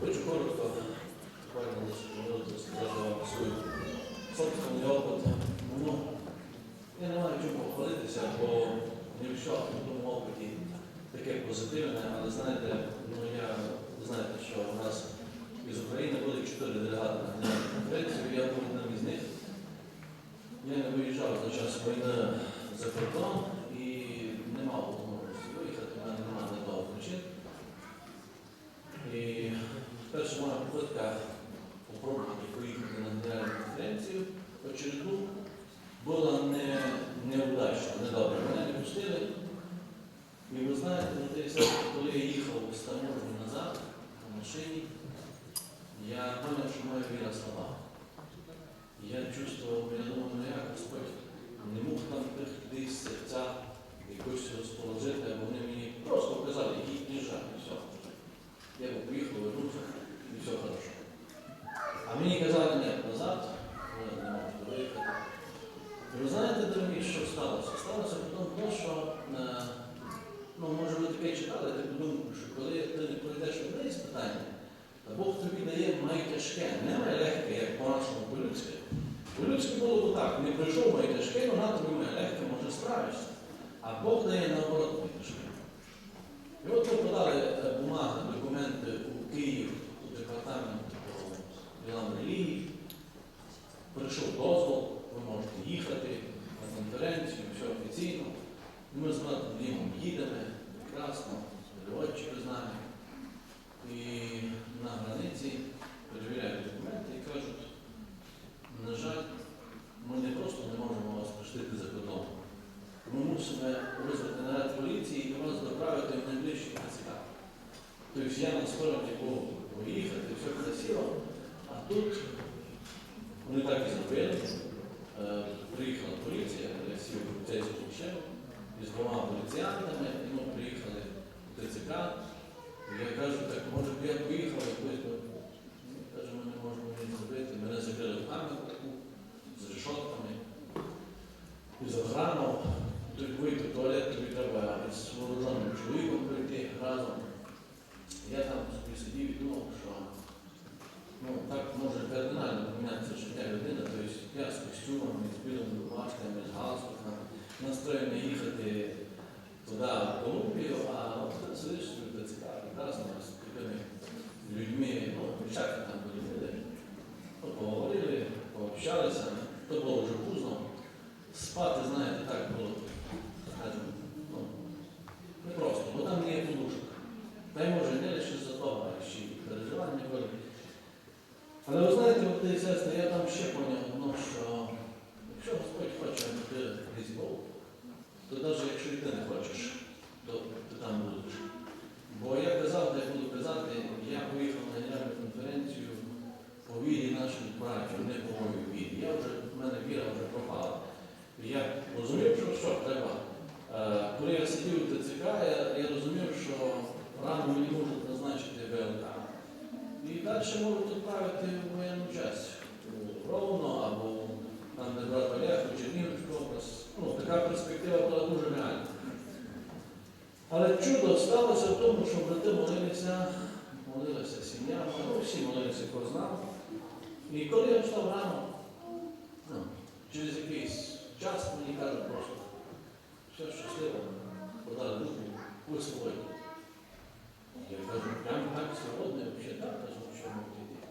Хочу коротко, буквально лише сказати вам свою собственний опит. Ну, я не маю чому похвалитися, бо ні в що в тому опиті таке позитивне, але знаєте, ну я знаєте, що у нас із України буде чотири делегати на конференцію, я був одним із них. Я не виїжджав за час війни за кордон і не мав можливості виїхати, в мене немає того причин. І перша моя попитка попробувати поїхати на генеральну конференцію очередну була не, неудачна, недобра. Мене не пустили. І ви знаєте, на той самий, коли я їхав з таможні назад на машині, я зрозумів, що моя віра слаба. Я чувствував, я думав, ну як Господь не мог там людей з серця якось розположити, а вони мені просто казали, їдь їжджай, і все. Я би поїхав, вернувся, і все хорошо. А мені казали, ні, назад, ви не можете виїхати. Ви знаєте, дорогі, що сталося? Сталося тому, що, е, ну, може ви таке читали, я так думку, що коли ти не пройдеш одне із питання, то Бог тобі дає має не має легке, як по-нашому по-людськи. По-людськи було б так, не прийшов має тяжке, вона тобі має легке, може справишся. А Бог дає наоборот має тяжке. І от ми подали е, бумаги, документи у Київ, у департамент по ділам релігії. Прийшов дозвол, ви можете їхати на конференцію, все офіційно. І ми з братом Дімом їдемо, прекрасно, переводчики з нами. І на границі перевіряють документи і кажуть, на жаль, ми не просто не можемо вас пустити за кордон. Ми мусимо визвати наряд поліції і вас доправити в найближчий ТЦК. Тобто я на стороні був поїхати, все красиво, а тут вони так і зробили. Е, Приїхала поліція, я сів у поліцейську машину із двома поліціянтами, і ми приїхали в ТЦК. Я кажу, так може б я поїхав якось би. Ні, Каже, ми не можемо нічого зробити. Мене закрили в камеру таку з решотками. І з охрану. Тут вийти в туалет, тобі треба із вооруженим чоловіком прийти разом. Я собі сидів і думав, що ну, так може кардинально помінятися життя людини, тобто я з костюмом, з білими рубашками, з галстуками, настроєний їхати туди, в Колумбію, а сидиш собі разом з такими людьми, ну, всякі там були люди. Ну, поговорили, пообщалися, то було вже пізно. Спати, знаєте, так було, скажімо, ну, не просто, бо там не є подушок. Та й може не лише за того, а ще й переживання були. Але ви знаєте, брати і сестри, я там ще поняв одно, що якщо Господь хоче, ти десь то навіть якщо і ти не хочеш, то ти там будеш. Бо я казав, де буду казати, я поїхав на генеральну конференцію по вірі наших братів, не по моїй вірі. Я вже, в мене віра вже пропала. Я розумів, що що треба. Е, Коли я сидів у ТЦК, я, я розумів, що рано мені можуть назначити ВЛК. І далі можуть відправити в воєнну у Ровно або там, де брат область. Ну, така перспектива була дуже реальна. Але чудо сталося в тому, що брати молилися, молилася сім'я, ну, всі молилися, хто знав. І коли я встав рано, ну, через якийсь час мені кажуть просто, все щасливо, подали руку, ви свободні. Я кажу, прямо так свободно, взагалі так, кажу, що можете йти.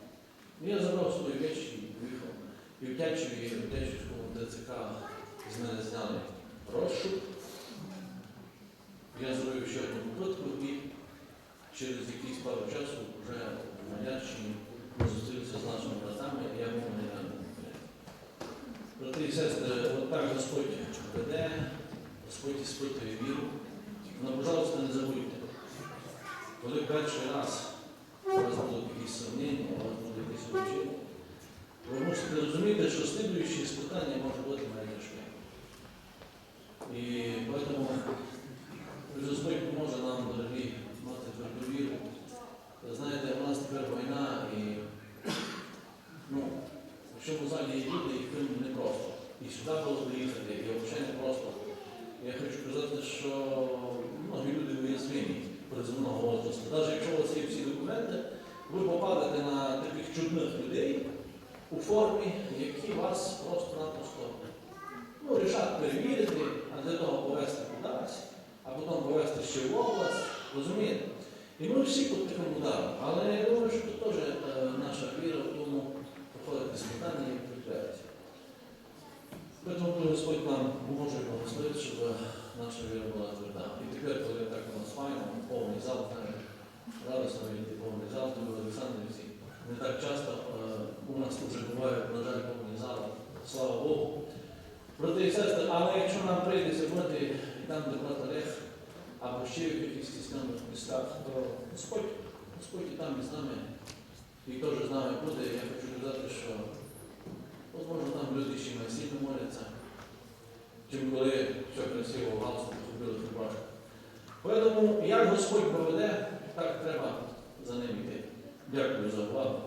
Ну, Я забрав свої речі і поїхав. І в Тячеві, в Тячівському ДЦК з мене зняли розшук. Я зробив ще одну попитку і через якийсь пару часу вже в Малярщині ми з нашими братами, і я був на генеральному. Брати і сестри, от так Господь веде, Господь іспитує віру. Але, пожалуйста, не забудьте. Коли перший раз у вас будуть якісь сумніння, розуміти, що слідуючі іспитання може бути найтяжке. І тому Господь поможе нам, дорогі, мати тверду віру. Знаєте, у нас тепер війна і ну, в цьому залі є люди, яким не просто. І сюди було приїхати, і взагалі не просто. Я хочу сказати, що многі люди уязвимі приземного возрасту. Навіть якщо у вас є всі документи, ви попали у формі, які вас просто-напросто ну, рішать перевірити, а для того повезти кудись, а потім повезти ще в область. Розумієте? І ми всі під таким ударом. Але я думаю, що тут теж е, наша віра в тому проходить іспитання і підтвердиться. Тому Господь нам поможе і щоб наша віра була тверда. І тепер, коли так у нас файно, повний зал, радосно відти повний зал, тому Олександрівці. Не так часто нас вже буває, на жаль, повний зал, слава Богу. Брати і сестри, але якщо нам прийдеться бути там, де брат або ще в якихось містах, то Господь, Господь і там і з нами, і теж з нами буде. Я хочу сказати, що можливо там люди ще сильно моляться, чим коли все красиво в галстуку купили футбашку. Тому як Господь проведе, так треба за ним йти. Дякую за увагу.